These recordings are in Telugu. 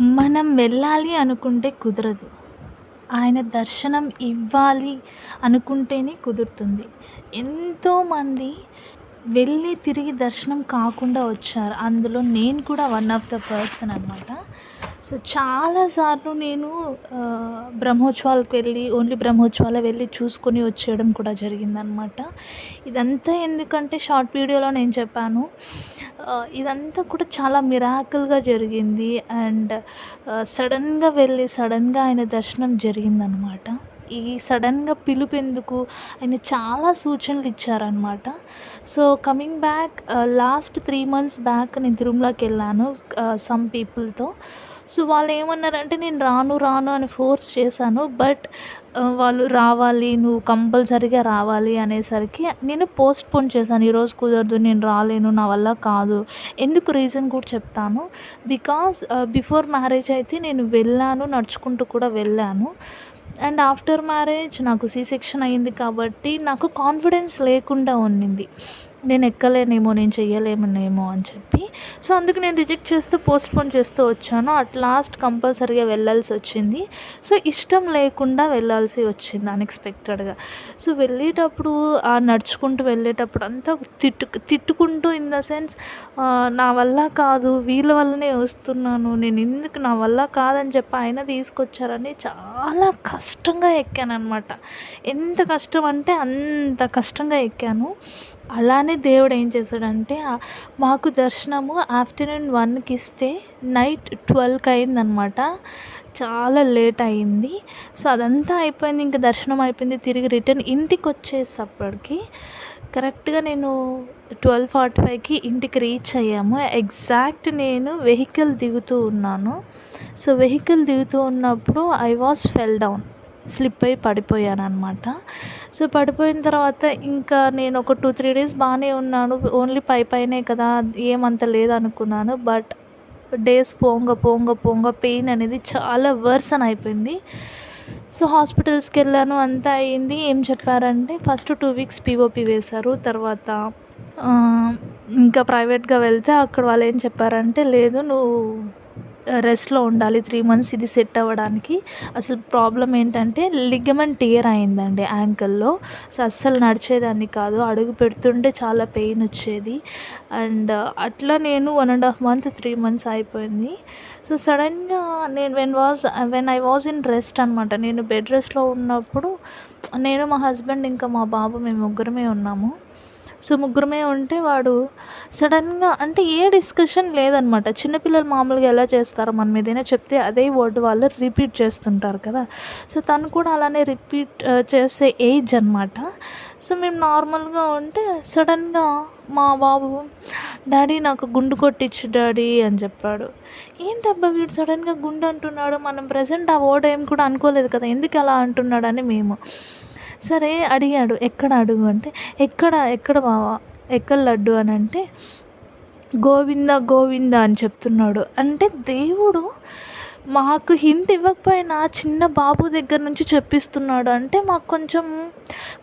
మనం వెళ్ళాలి అనుకుంటే కుదరదు. ఆయన దర్శనం ఇవ్వాలి అనుకుంటేనే కుదురుతుంది. ఎంతోమంది వెళ్ళి తిరిగి దర్శనం కాకుండా వచ్చారు. అందులో నేను కూడా వన్ ఆఫ్ ద పర్సన్ అనమాట సో చాలాసార్లు నేను బ్రహ్మోత్సవాలకు వెళ్ళి ఓన్లీ బ్రహ్మోత్సవాలు వెళ్ళి చూసుకొని వచ్చేయడం కూడా జరిగిందనమాట ఇదంతా ఎందుకంటే షార్ట్ వీడియోలో నేను చెప్పాను. ఇదంతా కూడా చాలా మిరాకిల్గా జరిగింది. అండ్ సడన్గా వెళ్ళి సడన్గా ఆయన దర్శనం జరిగిందనమాట ఈ సడన్గా పిలుపు ఎందుకు ఆయన చాలా సూచనలు ఇచ్చారనమాట so coming back last three months back నేను తిరుమలకి వెళ్ళాను సమ్ పీపుల్తో. సో వాళ్ళు ఏమన్నారంటే నేను రాను రాను అని ఫోర్స్ చేశాను. బట్ వాళ్ళు రావాలి నువ్వు కంపల్సరీగా రావాలి అనేసరికి నేను పోస్ట్పోన్ చేశాను. ఈరోజు కుదరదు నేను రాలేను నా వల్ల కాదు ఎందుకు రీజన్ కూడా చెప్తాను. బికాస్ బిఫోర్ మ్యారేజ్ అయితే నేను వెళ్ళాను నడుచుకుంటూ కూడా వెళ్ళాను. అండ్ ఆఫ్టర్ మ్యారేజ్ నాకు సి సెక్షన్ అయింది కాబట్టి నాకు కాన్ఫిడెన్స్ లేకుండా ఉండింది నేను ఎక్కలేనేమో నేను చెయ్యలేమనేమో అని చెప్పి. సో అందుకు నేను రిజెక్ట్ చేస్తూ పోస్ట్పోన్ చేస్తూ వచ్చాను. అట్ లాస్ట్ కంపల్సరీగా వెళ్ళాల్సి వచ్చింది. సో ఇష్టం లేకుండా వెళ్ళాల్సి వచ్చింది అన్ఎక్స్పెక్టెడ్గా. సో వెళ్ళేటప్పుడు ఆ నడుచుకుంటూ వెళ్ళేటప్పుడు అంతా తిట్టు తిట్టుకుంటూ ఇన్ ద సెన్స్ నా వల్ల కాదు వీళ్ళ వల్లనే వస్తున్నాను నేను ఎందుకు నా వల్ల కాదని చెప్పి ఆయన తీసుకొచ్చారని చాలా చాలా కష్టంగా ఎక్కాను అనమాట ఎంత కష్టం అంటే అంత కష్టంగా ఎక్కాను. అలానే దేవుడు ఏం చేశాడంటే మాకు దర్శనము ఆఫ్టర్నూన్ వన్కి ఇస్తే నైట్ ట్వెల్వ్కి అయిందనమాట చాలా లేట్ అయింది సో అదంతా అయిపోయింది. ఇంకా దర్శనం అయిపోయింది. తిరిగి రిటర్న్ ఇంటికి వచ్చేసప్పటికి కరెక్ట్గా నేను ట్వెల్వ్ ఫార్టీ ఫైవ్కి ఇంటికి రీచ్ అయ్యాము. ఎగ్జాక్ట్ నేను వెహికల్ దిగుతూ ఉన్నాను. సో వెహికల్ దిగుతూ ఉన్నప్పుడు I was fell down. Slip అయి పడిపోయాను అనమాట సో పడిపోయిన తర్వాత ఇంకా నేను ఒక టూ త్రీ డేస్ బాగానే ఉన్నాను. ఓన్లీ పై పైనే కదా ఏమంత లేదనుకున్నాను. బట్ డేస్ పోంగ పోంగ పోంగ పెయిన్ అనేది చాలా వర్సన్ అయిపోయింది. సో హాస్పిటల్స్కి వెళ్ళాను అంతా అయింది. ఏం చెప్పారంటే ఫస్ట్ టూ వీక్స్ పీఓపీ వేశారు. తర్వాత ఇంకా ప్రైవేట్గా వెళ్తే అక్కడ వాళ్ళు ఏం చెప్పారంటే లేదు నువ్వు రెస్ట్లో ఉండాలి త్రీ మంత్స్ ఇది సెట్ అవ్వడానికి. అసలు ప్రాబ్లం ఏంటంటే లిగమెంట్ టియర్ అయిందండి యాంకిల్లో సో అస్సలు నడిచేదాన్ని కాదు. అడుగు పెడుతుంటే చాలా పెయిన్ వచ్చేది. అండ్ అట్లా నేను one and half month three months అయిపోయింది. సో సడన్గా నేను when was when I was in rest అనమాట నేను బెడ్ రెస్ట్లో ఉన్నప్పుడు నేను మా హస్బెండ్ ఇంకా మా బాబు మేము ముగ్గురమే ఉన్నాము. సో ముగ్గురమే ఉంటే వాడు సడన్గా అంటే ఏ డిస్కషన్ లేదనమాట. చిన్నపిల్లలు మామూలుగా ఎలా చేస్తారో మనం ఏదైనా చెప్తే అదే వర్డ్ వాళ్ళు రిపీట్ చేస్తుంటారు కదా. సో తను కూడా అలానే రిపీట్ చేసే ఏజ్ అనమాట. సో మేము నార్మల్గా ఉంటే సడన్గా మా బాబు డాడీ నాకు గుండు కొట్టించు డాడీ అని చెప్పాడు. ఏంటబ్బా వీడు సడన్గా గుండు అంటున్నాడు? మనం ప్రజెంట్ ఆ వర్డ్ ఏం కూడా అనుకోలేదు కదా? ఎందుకు అలా అంటున్నాడని మేము సరే అడిగాడు ఎక్కడ అడుగు? అంటే ఎక్కడ ఎక్కడ బావా ఎక్కడ లడ్డు? అని అంటే గోవింద గోవింద అని చెప్తున్నాడు. అంటే దేవుడు మాకు హింట్ ఇవ్వకపోయినా చిన్న బాబు దగ్గర నుంచి చెప్పిస్తున్నాడు. అంటే మాకు కొంచెం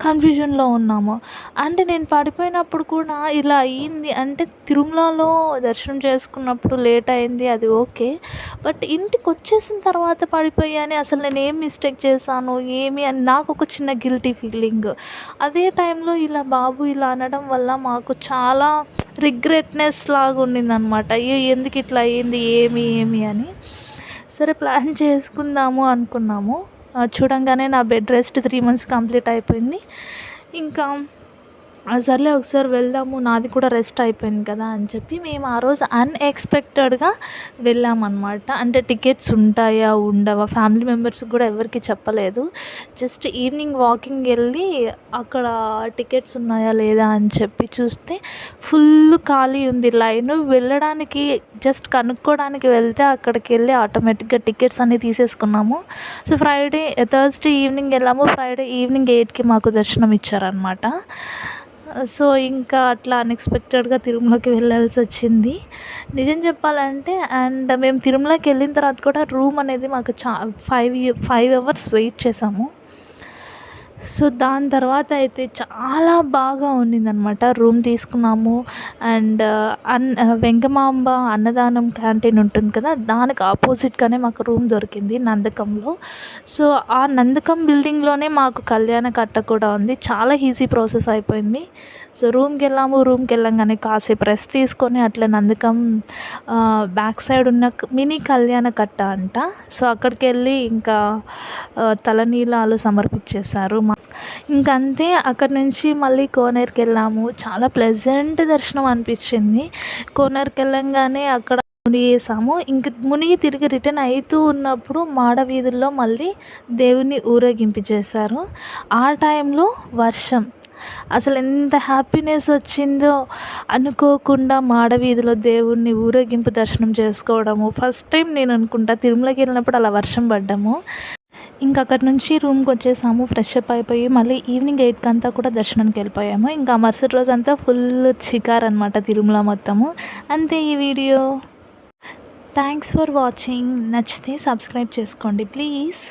కన్ఫ్యూజన్లో ఉన్నాము. అంటే నేను పడిపోయినప్పుడు కూడా ఇలా అయ్యింది. అంటే తిరుమలలో దర్శనం చేసుకున్నప్పుడు లేట్ అయింది అది ఓకే బట్ ఇంటికి వచ్చేసిన తర్వాత పడిపోయాని అసలు నేను ఏం మిస్టేక్ చేశాను ఏమి అని నాకు ఒక చిన్న గిల్టీ ఫీలింగ్ అదే టైంలో ఇలా బాబు ఇలా అనడం వల్ల మాకు చాలా రిగ్రెట్నెస్ లాగా ఉండిందనమాట అయ్యో ఎందుకు ఇట్లా అయ్యింది ఏమి ఏమి అని. సరే ప్లాన్ చేసుకుందాము అనుకున్నాము. చూడంగానే నా bed rest three months complete అయిపోయింది. ఇంకా సర్లే ఒకసారి వెళ్దాము నాది కూడా రెస్ట్ అయిపోయింది కదా అని చెప్పి మేము ఆ రోజు అన్ఎక్స్పెక్టెడ్గా వెళ్ళామన్నమాట. అంటే టికెట్స్ ఉంటాయా ఉండవా? ఫ్యామిలీ మెంబర్స్కి కూడా ఎవరికి చెప్పలేదు. జస్ట్ ఈవినింగ్ వాకింగ్ వెళ్ళి అక్కడ టికెట్స్ ఉన్నాయా లేదా అని చెప్పి చూస్తే ఫుల్ ఖాళీ ఉంది. లైన్ వెళ్ళడానికి జస్ట్ కనుక్కోవడానికి వెళ్తే అక్కడికి వెళ్ళి ఆటోమేటిక్గా టికెట్స్ అన్నీ తీసేసుకున్నాము. సో ఫ్రైడే థర్స్డే ఈవినింగ్ వెళ్ళాము. ఫ్రైడే ఈవినింగ్ ఎయిట్కి మాకు దర్శనం ఇచ్చారనమాట సో ఇంకా అట్లా అన్ఎక్స్పెక్టెడ్గా తిరుమలకి వెళ్ళాల్సి వచ్చింది. నిజం చెప్పాలంటే అండ్ మేము తిరుమలకి వెళ్ళిన తర్వాత కూడా రూమ్ అనేది మాకు చా ఫైవ్ ఫైవ్ అవర్స్ వెయిట్ చేసాము. సో దాని తర్వాత అయితే చాలా బాగా ఉన్నిందనమాట. రూమ్ తీసుకున్నాము. అండ్ అన్ వెంగమాంబ అన్నదానం క్యాంటీన్ ఉంటుంది కదా దానికి ఆపోజిట్గానే మాకు రూమ్ దొరికింది నందకంలో. సో ఆ నందకం బిల్డింగ్లోనే మాకు కళ్యాణ కట్ట కూడా ఉంది. చాలా ఈజీ ప్రాసెస్ అయిపోయింది. సో రూమ్కి వెళ్ళాము. రూమ్కి వెళ్ళంగానే కాసేపు రెస్ట్ తీసుకొని అట్లా నందకం బ్యాక్ సైడ్ ఉన్న మినీ కళ్యాణ కట్ట అంట. సో అక్కడికి వెళ్ళి ఇంకా తలనీలాలు సమర్పించేశారు మా ఇంకంతే అక్కడి నుంచి మళ్ళీ కోనేరుకి వెళ్ళాము. చాలా ప్లెజెంట్ దర్శనం అనిపించింది. కోనేరుకి వెళ్ళంగానే అక్కడ మునిగేసాము. ఇంక మునిగి తిరిగి రిటర్న్ అవుతూ ఉన్నప్పుడు మాడ వీధుల్లో మళ్ళీ దేవుని ఊరేగింపు చేశారు. ఆ టైంలో వర్షం. అసలు ఎంత హ్యాపీనెస్ వచ్చిందో అనుకోకుండా మాడవీధిలో దేవుణ్ణి ఊరేగింపు దర్శనం చేసుకోవడము. ఫస్ట్ టైం నేను అనుకుంటా తిరుమలకి వెళ్ళినప్పుడు అలా వర్షం పడ్డాము. ఇంకా అక్కడి నుంచి రూమ్కి వచ్చేసాము ఫ్రెష్ అప్ అయిపోయి మళ్ళీ ఈవినింగ్ ఎయిట్కి అంతా కూడా దర్శనానికి వెళ్ళిపోయాము. ఇంకా మరుసటి రోజు అంతా ఫుల్ చికార్ అనమాట తిరుమల మొత్తము. అంతే ఈ వీడియో. థ్యాంక్స్ ఫర్ వాచింగ్ నచ్చితే సబ్స్క్రైబ్ చేసుకోండి ప్లీజ్